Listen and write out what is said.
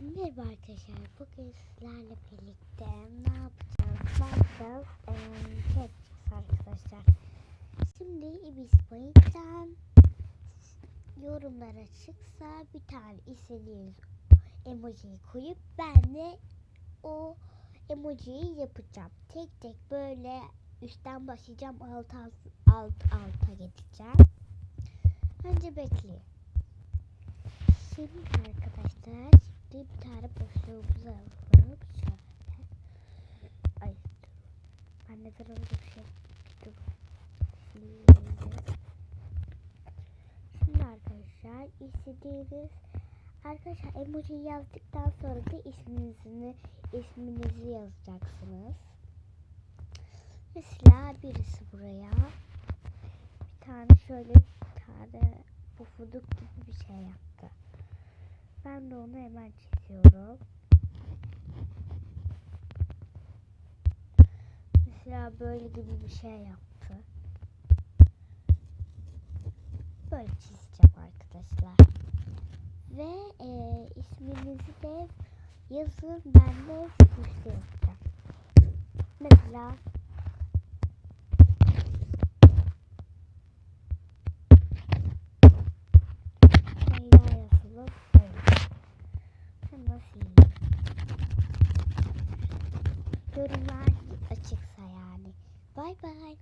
Merhaba arkadaşlar. Bugün sizlerle birlikte ne yapacağız? Ne yapacağız? Ee, şey yapacağız arkadaşlar. Şimdi Ibis Bayık'tan yorumlara çıksa bir tane istediğiniz emojiyi koyup ben de o emojiyi yapacağım. Tek tek böyle üstten başlayacağım alt alt, alt alta geçeceğim. Önce bekleyin. Şimdi arkadaşlar şimdi bir tane boşluğumuzu alalım. Şöyle. Ay. Ben neden öyle bir şey dur. Şimdi, arkadaşlar istediğiniz arkadaşlar emoji yazdıktan sonra da isminizi isminizi yazacaksınız. Mesela birisi buraya bir tane şöyle bir tane pufuduk gibi bir şey yaptı. Ben de onu hemen çiziyorum. Mesela böyle gibi bir şey yaptı. Böyle çizeceğim arkadaşlar. Ve e, isminizi de yazın. Ben de yapacağım. Mesela nasıl? Yorumlar açıksa yani. Bay bay.